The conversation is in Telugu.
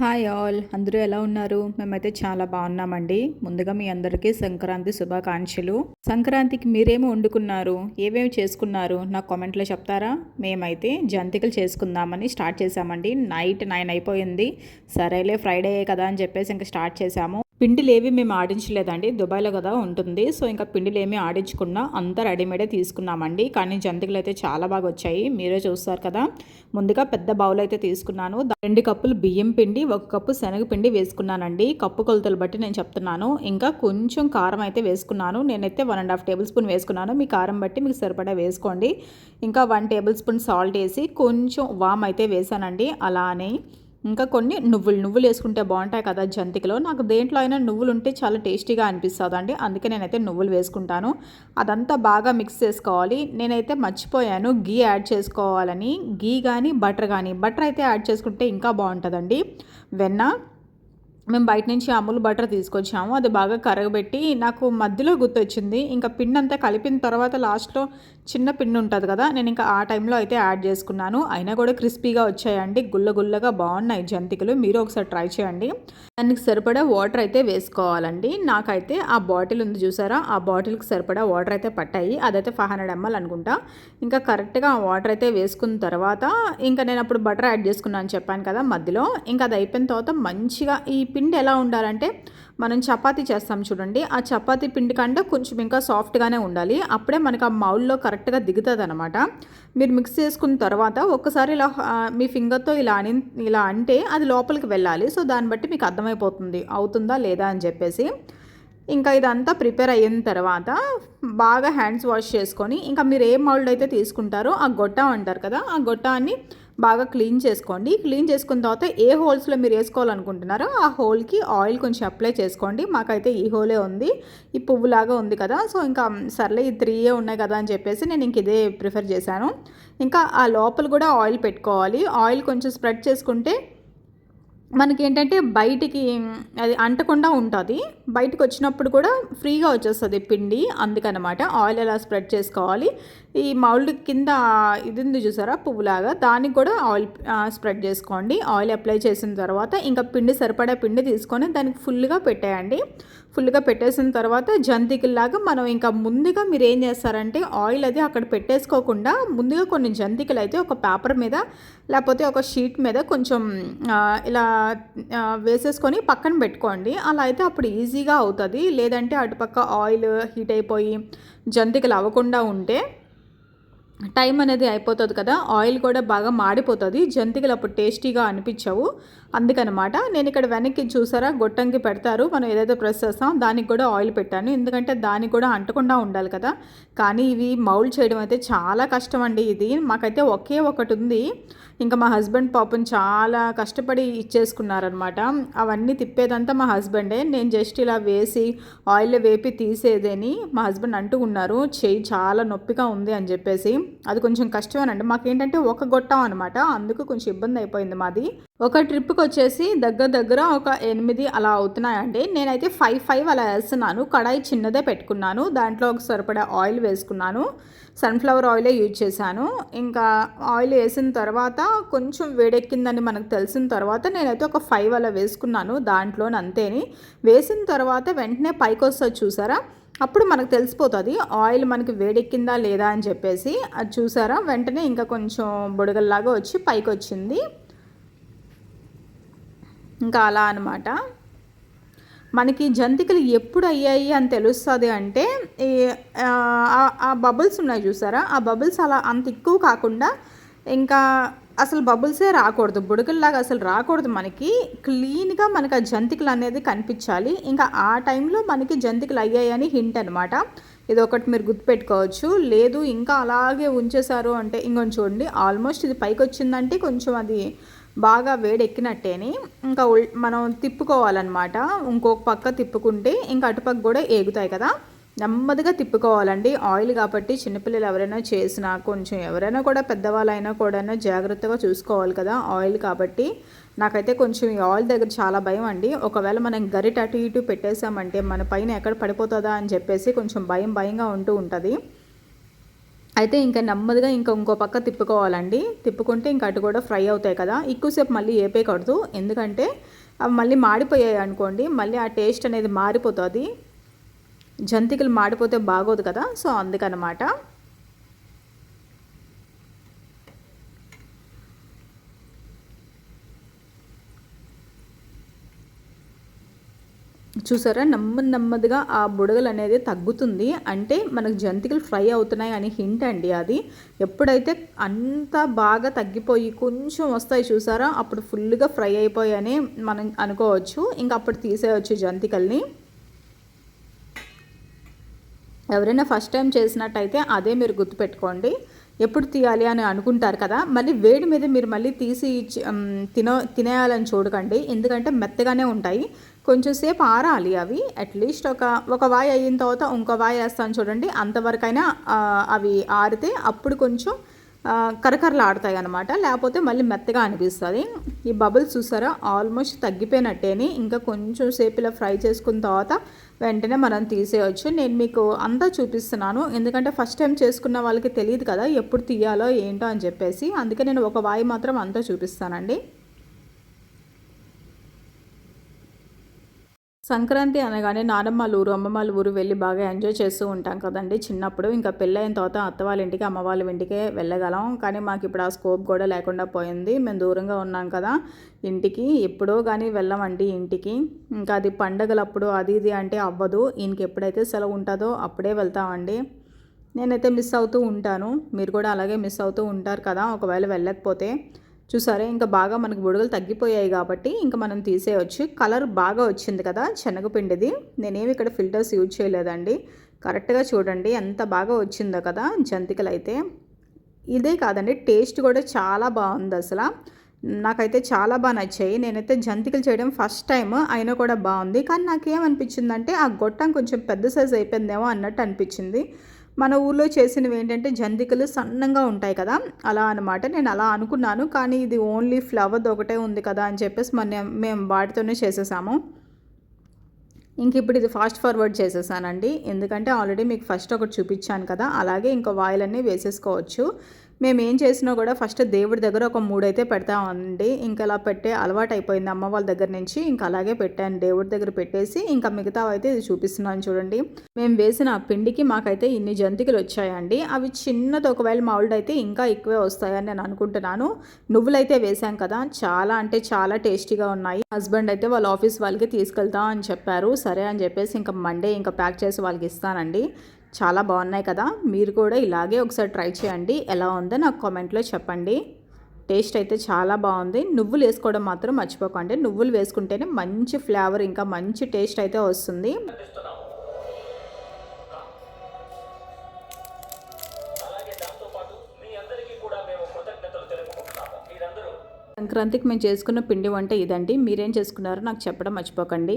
Hi all. అందరూ ఎలా ఉన్నారు? మేమైతే చాలా బాగున్నామండి. ముందుగా మీ అందరికీ సంక్రాంతి శుభాకాంక్షలు. సంక్రాంతికి మీరేమి వండుకున్నారు? ఏమేమి చేసుకున్నారు? నా కామెంట్లో చెప్తారా? మేమైతే జంతికలు చేసుకుందామని స్టార్ట్ చేసామండి నైట్ నైన్ అయిపోయింది. సరేలే ఫ్రైడే కదా అని చెప్పేసి ఇంకా స్టార్ట్ చేసాము పిండిలేవి మేము ఆడించలేదండి దుబాయ్లో కదా ఉంటుంది. సో ఇంకా పిండిలు ఏమి ఆడించకుండా అంతా రెడీమేడే తీసుకున్నామండి. కానీ జంతికలు అయితే చాలా బాగా వచ్చాయి. మీరే చూస్తారు కదా. ముందుగా పెద్ద బౌల్ అయితే తీసుకున్నాను రెండు కప్పులు బియ్యం పిండి ఒక కప్పు శనగపిండి వేసుకున్నానండి. కప్పు కొలతలు బట్టి నేను చెప్తున్నాను. ఇంకా కొంచెం కారం అయితే వేసుకున్నాను. నేనైతే one and half tablespoon వేసుకున్నాను. మీ కారం బట్టి మీకు సరిపడా వేసుకోండి. ఇంకా వన్ టేబుల్ స్పూన్ సాల్ట్ వేసి కొంచెం వామ్ అయితే వేసానండి. అలానే ఇంకా కొన్ని నువ్వులు నువ్వులు వేసుకుంటే బాగుంటాయి కదా జంతికలో. నాకు దేంట్లో అయినా నువ్వులు ఉంటే చాలా టేస్టీగా అనిపిస్తుంది అండి అందుకే నేనైతే నువ్వులు వేసుకుంటాను. అదంతా బాగా మిక్స్ చేసుకోవాలి. నేనైతే మర్చిపోయాను గీ యాడ్ చేసుకోవాలని. గీ కానీ బటర్ కానీ బటర్ అయితే యాడ్ చేసుకుంటే ఇంకా బాగుంటుందండి. వెన్న మేము బయట నుంచి అమూల్ బటర్ తీసుకొచ్చాము. అది బాగా కరగబెట్టి నాకు మధ్యలో గుర్తొచ్చింది. ఇంకా పిండి అంతా కలిపిన తర్వాత లాస్ట్లో చిన్న పిండి ఉంటుంది కదా నేను ఇంకా ఆ టైంలో అయితే యాడ్ చేసుకున్నాను. అయినా కూడా క్రిస్పీగా వచ్చాయండి. గుల్ల గుల్లగా బాగున్నాయి జంతికలు. మీరు ఒకసారి ట్రై చేయండి. దానికి సరిపడా వాటర్ అయితే వేసుకోవాలండి. నాకైతే ఆ బాటిల్ ఉంది చూసారా? ఆ బాటిల్కి సరిపడా వాటర్ అయితే పట్టాయి. అదైతే ఫైవ్ హండ్రెడ్ ఎంఎల్ అనుకుంటా. ఇంకా కరెక్ట్గా ఆ వాటర్ అయితే వేసుకున్న తర్వాత ఇంకా నేను అప్పుడు బటర్ యాడ్ చేసుకున్నాను చెప్పాను కదా మధ్యలో. ఇంకా అది అయిపోయిన తర్వాత మంచిగా ఈ పిండి పిండి ఎలా ఉండాలంటే మనం చపాతీ చేస్తాం చూడండి. ఆ చపాతీ పిండి కంటే కొంచెం ఇంకా సాఫ్ట్గానే ఉండాలి. అప్పుడే మనకు ఆ మౌల్లో కరెక్ట్గా దిగుతుంది అనమాట మీరు మిక్స్ చేసుకున్న తర్వాత ఒక్కసారి ఇలా మీ ఫింగర్తో ఇలా అని ఇలా అంటే అది లోపలికి వెళ్ళాలి. సో దాన్ని బట్టి మీకు అర్థమైపోతుంది. అవుతుందా లేదా అని చెప్పేసి. ఇంకా ఇదంతా ప్రిపేర్ అయిన తర్వాత బాగా హ్యాండ్స్ వాష్ చేసుకొని ఇంకా మీరు ఏ మౌల్డ్ అయితే తీసుకుంటారో ఆ గొట్ట అంటారు కదా ఆ గొట్టాన్ని బాగా క్లీన్ చేసుకోండి. క్లీన్ చేసుకున్న తర్వాత ఏ హోల్స్లో మీరు వేసుకోవాలనుకుంటున్నారో ఆ హోల్కి ఆయిల్ కొంచెం అప్లై చేసుకోండి. మాకైతే ఈ హోలే ఉంది. ఈ పువ్వులాగా ఉంది కదా. సో ఇంకా సర్లే ఈ త్రీయే ఉన్నాయి కదా అని చెప్పేసి నేను ఇంక ఇదే ప్రిఫర్ చేశాను. ఇంకా ఆ లోపల కూడా ఆయిల్ పెట్టుకోవాలి. ఆయిల్ కొంచెం స్ప్రెడ్ చేసుకుంటే మనకి ఏంటంటే బయటికి అది అంటకుండా ఉంటుంది. బయటకు వచ్చినప్పుడు కూడా ఫ్రీగా వచ్చేస్తుంది పిండి అందుకనమాట. ఆయిల్ ఎలా స్ప్రెడ్ చేసుకోవాలి. ఈ మౌల్డ్ కింద ఇది ఉంది చూసారా? పువ్వులాగా. దానికి కూడా ఆయిల్ స్ప్రెడ్ చేసుకోండి. ఆయిల్ అప్లై చేసిన తర్వాత ఇంకా పిండి సరిపడా పిండి తీసుకొని దానికి ఫుల్గా పెట్టేయండి. ఫుల్గా పెట్టేసిన తర్వాత జంతికల్లాగా మనం ఇంకా ముందుగా మీరు ఏం చేస్తారంటే ఆయిల్ అది అక్కడ పెట్టేసుకోకుండా ముందుగా కొన్ని జంతికలు అయితే ఒక పేపర్ మీద లేకపోతే ఒక షీట్ మీద కొంచెం ఇలా వేసేసుకొని పక్కన పెట్టుకోండి. అలా అయితే అప్పుడు ఈజీ ఈజీగా అవుతుంది. లేదంటే అటుపక్క ఆయిల్ హీట్ అయిపోయి జంతికలు అవ్వకుండా ఉంటే టైం అనేది అయిపోతుంది కదా ఆయిల్ కూడా బాగా మాడిపోతుంది. జంతికలు అప్పుడు టేస్టీగా అనిపించవు. అందుకనమాట నేను ఇక్కడ వెనక్కి చూసారా గొట్టంకి పెడతారు. మనం ఏదైతే ప్రెస్ చేస్తాం దానికి కూడా ఆయిల్ పెట్టాను. ఎందుకంటే దానికి కూడా అంటకుండా ఉండాలి కదా. కానీ ఇవి మౌల్ చేయడం అయితే చాలా కష్టం అండి ఇది. మాకైతే ఒకే ఒకటి ఉంది. ఇంకా మా హస్బెండ్ పాపం చాలా కష్టపడి ఇచ్చేసుకున్నారనమాట. అవన్నీ తిప్పేదంతా మా హస్బెండే నేను జస్ట్ ఇలా వేసి ఆయిల్లో వేపి తీసేదని మా హస్బెండ్ అంటూ ఉన్నారు. చేయి చాలా నొప్పిగా ఉంది అని చెప్పేసి. అది కొంచెం కష్టమేనండి. మాకేంటంటే ఒక గొట్టం అనమాట అందుకు కొంచెం ఇబ్బంది అయిపోయింది మాది. ఒక ట్రిప్కి వచ్చేసి దగ్గర దగ్గర ఒక ఎనిమిది అలా అవుతున్నాయండి. నేనైతే ఫైవ్ ఫైవ్ అలా వేస్తున్నాను. కడాయి చిన్నదే పెట్టుకున్నాను. దాంట్లో ఒక సరిపడా ఆయిల్ వేసుకున్నాను. సన్ఫ్లవర్ ఆయిలే యూజ్ చేశాను. ఇంకా ఆయిల్ వేసిన తర్వాత కొంచెం వేడెక్కిందని మనకు తెలిసిన తర్వాత నేనైతే ఒక ఫైవ్ అలా వేసుకున్నాను దాంట్లో అంతేని. వేసిన తర్వాత వెంటనే పైకి వస్తుంది చూసారా? అప్పుడు మనకు తెలిసిపోతుంది ఆయిల్ మనకి వేడెక్కిందా లేదా అని చెప్పేసి. అది చూసారా? వెంటనే ఇంకా కొంచెం బుడగల్లాగా వచ్చి పైకి వచ్చింది ఇంకా అలా అనమాట మనకి జంతికలు ఎప్పుడు అయ్యాయి అని తెలుస్తుంది అంటే ఆ బబుల్స్ ఉన్నాయి చూసారా? ఆ బబుల్స్ అలా అంత ఎక్కువ కాకుండా ఇంకా అసలు బబుల్సే రాకూడదు. బుడకల్లాగా అసలు రాకూడదు మనకి. క్లీన్గా మనకి ఆ జంతికలు అనేది కనిపించాలి. ఇంకా ఆ టైంలో మనకి జంతికలు అయ్యాయని హింట్ అనమాట ఇది ఒకటి మీరు గుర్తుపెట్టుకోవచ్చు. లేదు ఇంకా అలాగే ఉంచేశారు అంటే ఇంకొంచెం చూడండి. ఆల్మోస్ట్ ఇది పైకి వచ్చిందంటే కొంచెం అది బాగా వేడెక్కినట్టేని. ఇంకా మనం తిప్పుకోవాలన్నమాట. ఇంకొక పక్క తిప్పుకుంటే ఇంకా అటుపక్క కూడా ఏగుతాయి కదా. నెమ్మదిగా తిప్పుకోవాలండి. ఆయిల్ కాబట్టి చిన్నపిల్లలు ఎవరైనా చేసినా కొంచెం ఎవరైనా కూడా పెద్దవాళ్ళైనా కూడా జాగ్రత్తగా చూసుకోవాలి కదా ఆయిల్ కాబట్టి. నాకైతే కొంచెం ఈ ఆయిల్ దగ్గర చాలా భయం అండి. ఒకవేళ మనం గరిట అటు ఇటు పెట్టేసామంటే మన పైన ఎక్కడ పడిపోతుందా అని చెప్పేసి కొంచెం భయం భయంగా ఉంటూ ఉంటుంది. అయితే ఇంకా నెమ్మదిగా ఇంకా ఇంకో పక్క తిప్పుకోవాలండి. తిప్పుకుంటే ఇంకా అటు కూడా ఫ్రై అవుతాయి కదా. ఎక్కువసేపు మళ్ళీ ఏపేయకూడదు. ఎందుకంటే అవి మళ్ళీ మాడిపోయాయి అనుకోండి మళ్ళీ ఆ టేస్ట్ అనేది మారిపోతుంది. జంతికలు మాడిపోతే బాగోదు కదా సో అందుకనమాట. చూసారా నెమ్మది నెమ్మదిగా ఆ బుడగలు అనేది తగ్గుతుంది. అంటే మనకు జంతికలు ఫ్రై అవుతున్నాయి అని హింట్ అండి అది. ఎప్పుడైతే అంత బాగా తగ్గిపోయి కొంచెం వస్తాయి చూసారా అప్పుడు ఫుల్గా ఫ్రై అయిపోయాయని మనం అనుకోవచ్చు. ఇంకా అప్పుడు తీసేయచ్చు జంతికల్ని. ఎవరైనా ఫస్ట్ టైం చేసినట్టయితే అదే మీరు గుర్తుపెట్టుకోండి. ఎప్పుడు తీయాలి అని అనుకుంటారు కదా మళ్ళీ వేడి మీద మీరు మళ్ళీ తీసి తిన తినేయాలని చూడకండి. ఎందుకంటే మెత్తగానే ఉంటాయి. కొంచెం సేపు ఆరాలి అవి. అట్లీస్ట్ ఒక ఒక వాయి అయిన తర్వాత ఇంకో వాయి వేస్తాను చూడండి. అంతవరకైనా అవి ఆరితే అప్పుడు కొంచెం కరకరలు ఆడతాయి అనమాట లేకపోతే మళ్ళీ మెత్తగా అనిపిస్తుంది. ఈ బబుల్స్ చూసారా? ఆల్మోస్ట్ తగ్గిపోయినట్టేని. ఇంకా కొంచెం సేపు ఇలా ఫ్రై చేసుకున్న తర్వాత వెంటనే మనం తీసేయచ్చు. నేను మీకు అంతా చూపిస్తున్నాను. ఎందుకంటే ఫస్ట్ టైం చేసుకున్న వాళ్ళకి తెలియదు కదా ఎప్పుడు తీయాలో ఏంటో అని చెప్పేసి. అందుకే నేను ఒక వాయి మాత్రం అంతా చూపిస్తానండి. సంక్రాంతి అనగానే నానమ్మల ఊరు అమ్మమ్మల ఊరు వెళ్ళి బాగా ఎంజాయ్ చేస్తూ ఉంటాం కదండి. చిన్నప్పుడు ఇంకా పెళ్ళైన తర్వాత అత్త వాళ్ళ ఇంటికి అమ్మ వాళ్ళ ఇంటికే వెళ్ళగలం. కానీ మాకు ఇప్పుడు ఆ స్కోప్ కూడా లేకుండా పోయింది. మేము దూరంగా ఉన్నాం కదా ఇంటికి ఎప్పుడో కానీ వెళ్ళమండి ఇంటికి. ఇంకా అది పండగలప్పుడు అది ఇది అంటే అవ్వదు. ఈయనకి ఎప్పుడైతే సెలవు ఉంటుందో అప్పుడే వెళ్తామండి. నేనైతే మిస్ అవుతూ ఉంటాను. మీరు కూడా అలాగే మిస్ అవుతూ ఉంటారు కదా ఒకవేళ వెళ్ళకపోతే. చూసారా? ఇంకా బాగా మనకు బుడగలు తగ్గిపోయాయి కాబట్టి ఇంకా మనం తీసేయచ్చు. కలర్ బాగా వచ్చింది కదా శనగపిండిది. నేనేమి ఇక్కడ ఫిల్టర్స్ యూజ్ చేయలేదండి. కరెక్ట్గా చూడండి ఎంత బాగా వచ్చిందో కదా జంతికలు అయితే ఇదే కాదండి టేస్ట్ కూడా చాలా బాగుంది అసలు. నాకైతే చాలా బాగా నచ్చాయి. నేనైతే జంతికలు చేయడం ఫస్ట్ టైం అయినా కూడా బాగుంది. కానీ నాకేమనిపించిందంటే ఆ గొట్టం కొంచెం పెద్ద సైజ్ అయిపోయిందేమో అన్నట్టు అనిపించింది. మన ఊర్లో చేసినవి ఏంటంటే జంతికలు సన్నంగా ఉంటాయి కదా. అలా అనమాట నేను అలా అనుకున్నాను. కానీ ఇది ఓన్లీ ఫ్లవర్ ఒకటే ఉంది కదా అని చెప్పేసి మన మేము వాటితోనే చేసేసాము. ఇంక ఇప్పుడు ఇది ఫాస్ట్ ఫార్వర్డ్ చేసేసానండి. ఎందుకంటే ఆల్రెడీ మీకు ఫస్ట్ ఒకటి చూపించాను కదా. అలాగే ఇంకో వాయిల్ అన్నీ వేసేసుకోవచ్చు. మేము ఏం చేసినా కూడా ఫస్ట్ దేవుడి దగ్గర ఒక మూడైతే పెడతామండి. ఇంకా అలా పెట్టే అలవాటు అయిపోయింది అమ్మ వాళ్ళ దగ్గర నుంచి. ఇంకా అలాగే పెట్టాను. దేవుడి దగ్గర పెట్టేసి ఇంకా మిగతా అయితే ఇది చూపిస్తున్నాను చూడండి. మేము వేసిన ఆ పిండికి మాకైతే ఇన్ని జంతికలు వచ్చాయండి. అవి చిన్నది ఒకవేళ మామిడి అయితే ఇంకా ఎక్కువే వస్తాయని నేను అనుకుంటున్నాను. నువ్వులైతే వేసాం కదా. చాలా అంటే చాలా టేస్టీగా ఉన్నాయి. హస్బెండ్ అయితే వాళ్ళ ఆఫీస్ వాళ్ళకి తీసుకెళ్తాం అని చెప్పారు. సరే అని చెప్పేసి ఇంకా మండే ఇంకా ప్యాక్ చేసి వాళ్ళకి ఇస్తానండి. చాలా బాగున్నాయి కదా. మీరు కూడా ఇలాగే ఒకసారి ట్రై చేయండి. ఎలా ఉందో నాకు కామెంట్లో చెప్పండి. టేస్ట్ అయితే చాలా బాగుంది. నువ్వులు వేసుకోవడం మాత్రం మర్చిపోకండి. నువ్వులు వేసుకుంటేనే మంచి ఫ్లేవర్ ఇంకా మంచి టేస్ట్ అయితే వస్తుంది. సంక్రాంతికి మేము చేసుకున్న పిండి వంట ఇదండి. మీరేం చేసుకున్నారో నాకు చెప్పడం మర్చిపోకండి.